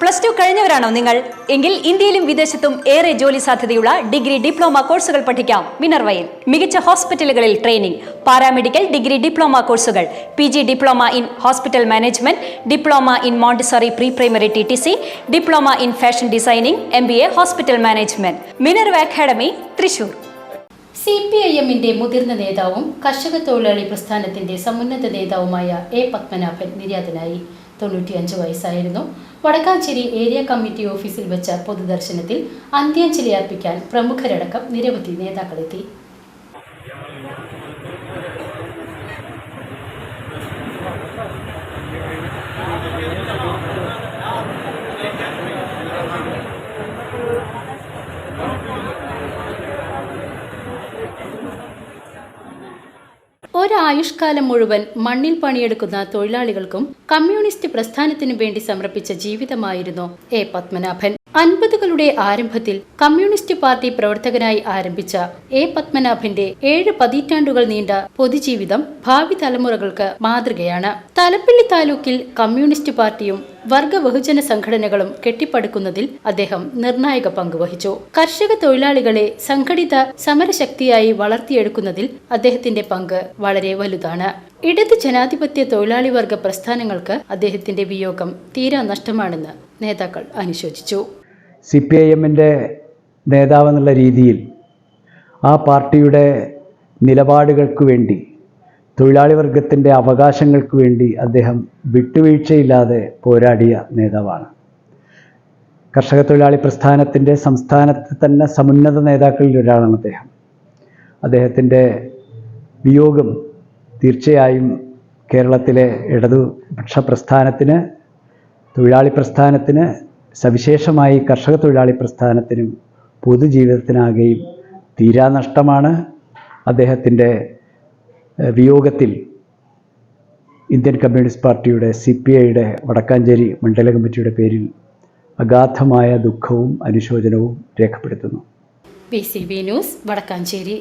Plus two കഴിഞ്ഞവരാണോ നിങ്ങൾ? എങ്കിൽ ഇന്ത്യയിലും വിദേശത്തും ഏറെ ജോലി സാധ്യതയുള്ള ഡിഗ്രി ഡിപ്ലോമ കോഴ്സുകൾ പഠിക്കാം. മിനർവയിൽ മികച്ച ഹോസ്പിറ്റലുകളിൽ ട്രെയിനിംഗ് പാരാമെഡിക്കൽ ഡിഗ്രി ഡിപ്ലോമ കോഴ്സുകൾ P G diploma in hospital management diploma in Montessori pre primary T T C diploma in fashion designing M B A hospital management. Minerva academy Thrissur. C P I എമ്മിന്റെ മുതിർന്ന നേതാവും കർഷക തൊഴിലാളി പ്രസ്ഥാനത്തിന്റെ സമുന്നത നേതാവുമായ A Padmanabhan നിര്യാതനായി. തൊണ്ണൂറ്റിയഞ്ച് വയസ്സായിരുന്നു. വടക്കാഞ്ചേരി ഏരിയ കമ്മിറ്റി ഓഫീസിൽ വെച്ച പൊതുദർശനത്തിൽ അന്ത്യാഞ്ജലി അർപ്പിക്കാൻ പ്രമുഖരടക്കം നിരവധി നേതാക്കളെത്തി. ഒരായുഷ്കാലം മുഴുവൻ മണ്ണിൽ പണിയെടുക്കുന്ന തൊഴിലാളികൾക്കും കമ്മ്യൂണിസ്റ്റ് പ്രസ്ഥാനത്തിനു വേണ്ടി സമർപ്പിച്ച ജീവിതമായിരുന്നു എ പത്മനാഭൻ. അൻപതുകളുടെ ആരംഭത്തിൽ കമ്മ്യൂണിസ്റ്റ് പാർട്ടി പ്രവർത്തകനായി ആരംഭിച്ച എ പത്മനാഭന്റെ ഏഴ് പതിറ്റാണ്ടുകൾ നീണ്ട പൊതുജീവിതം ഭാവി തലമുറകൾക്ക് മാതൃകയാണ്. തലപ്പിള്ളി താലൂക്കിൽ കമ്മ്യൂണിസ്റ്റ് പാർട്ടിയും വർഗ ബഹുജന സംഘടനകളും കെട്ടിപ്പടുക്കുന്നതിൽ അദ്ദേഹം നിർണായക പങ്ക് പങ്കുവഹിച്ചു കർഷക തൊഴിലാളികളെ സംഘടിത സമരശക്തിയായി വളർത്തിയെടുക്കുന്നതിൽ അദ്ദേഹത്തിന്റെ പങ്ക് വളരെ വലുതാണ്. ഇടത് ജനാധിപത്യ തൊഴിലാളി വർഗ പ്രസ്ഥാനങ്ങൾക്ക് അദ്ദേഹത്തിന്റെ വിയോഗം തീരാ നഷ്ടമാണെന്ന് നേതാക്കൾ അനുശോചിച്ചു. സി പി ഐ എമ്മിന്റെ നേതാവെന്നുള്ള രീതിയിൽ ആ പാർട്ടിയുടെ നിലപാടുകൾക്ക് വേണ്ടി തൊഴിലാളി വർഗത്തിന്റെ അവകാശങ്ങൾക്ക് വേണ്ടി അദ്ദേഹം വിട്ടുവീഴ്ചയില്ലാതെ പോരാടിയ നേതാവാണ്. കർഷക തൊഴിലാളി പ്രസ്ഥാനത്തിന്റെ സംസ്ഥാനത്ത് തന്നെ സമുന്നത നേതാക്കളിൽ ഒരാളാണ് അദ്ദേഹം. അദ്ദേഹത്തിന്റെ വിയോഗം തീർച്ചയായും കേരളത്തിലെ ഇടതുപക്ഷ പ്രസ്ഥാനത്തിന് തൊഴിലാളി പ്രസ്ഥാനത്തിന് സവിശേഷമായി കർഷക തൊഴിലാളി പ്രസ്ഥാനത്തിനും പൊതുജീവിതത്തിനാകെയും തീരാനഷ്ടമാണ് അദ്ദേഹത്തിന്റെ വിയോഗത്തിൽ ഇന്ത്യൻ കമ്മ്യൂണിസ്റ്റ് പാർട്ടിയുടെ സി പി ഐയുടെ വടക്കാഞ്ചേരി മണ്ഡല കമ്മിറ്റിയുടെ പേരിൽ അഗാധമായ ദുഃഖവും അനുശോചനവും രേഖപ്പെടുത്തുന്നു. B C B news Vadakkanchery.